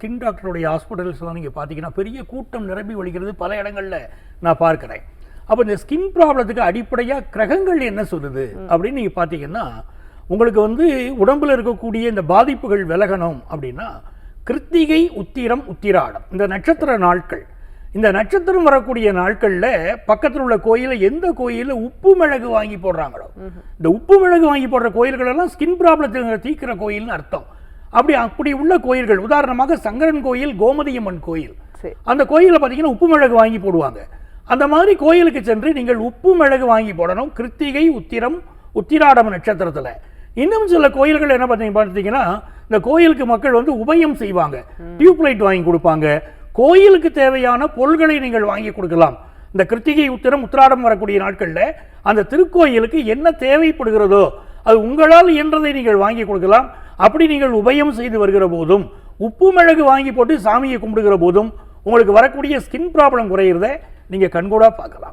Skin டாக்டருடைய ஹாஸ்பிட்டல்ஸ்லாம் நீங்கள் பார்த்தீங்கன்னா பெரிய கூட்டம் நிரம்பி வழிகிறது பல இடங்களில் நான் பார்க்குறேன். அப்போ இந்த ஸ்கின் ப்ராப்ளத்துக்கு அடிப்படையாக கிரகங்கள் என்ன சொல்லுது? அப்படின்னு நீங்கள் பார்த்தீங்கன்னா உங்களுக்கு வந்து உடம்புல இருக்கக்கூடிய இந்த பாதிப்புகள் விலகணும் அப்படின்னா கிருத்திகை உத்திரம் உத்திராடம். இந்த நட்சத்திர நாட்கள். இந்த நட்சத்திரம் வரக்கூடிய நாட்களில் பக்கத்தில் உள்ள கோயிலில் எந்த கோயிலில் உப்பு மிளகு வாங்கி போடுறாங்களோ? இந்த உப்பு மிளகு வாங்கி போடுற கோயில்கள் எல்லாம் ஸ்கின் ப்ராப்ளத்தை தீர்க்கிற கோயில்னு அர்த்தம். அப்படி அப்படி உள்ள கோயில்கள். உதாரணமாக சங்கரன் கோயில் கோமதியம்மன் கோயில். அந்த கோயிலில் பார்த்தீங்கன்னா உப்பு மிளகு வாங்கி போடுவாங்க. அந்த மாதிரி கோயிலுக்கு சென்று நீங்கள் உப்பு மிளகு வாங்கி போடணும். கிருத்திகை உத்திரம் உத்திராடம் நட்சத்திரத்தில். இன்னும் சில கோயில்கள் என்ன பார்த்தீங்க பார்த்தீங்கன்னா இந்த கோயிலுக்கு மக்கள் வந்து உபயம் செய்வாங்க. டியூப் லைட் வாங்கி கொடுப்பாங்க. கோயிலுக்கு தேவையான பொருள்களை நீங்கள் வாங்கி கொடுக்கலாம். இந்த கிருத்திகை உத்திரம் உத்திராடம் வரக்கூடிய நாட்களில் அந்த திருக்கோயிலுக்கு என்ன தேவைப்படுகிறதோ அது உங்களால் இயன்றதை நீங்கள் வாங்கி கொடுக்கலாம். அப்படி நீங்கள் உபயம் செய்து வருகிற போதும் உப்பு மிளகு வாங்கி போட்டு சாமியை கும்பிடுகிற போதும் உங்களுக்கு வரக்கூடிய ஸ்கின் ப்ராப்ளம் குறையிறத நீங்கள் கண்கூடாக பார்க்கலாம்.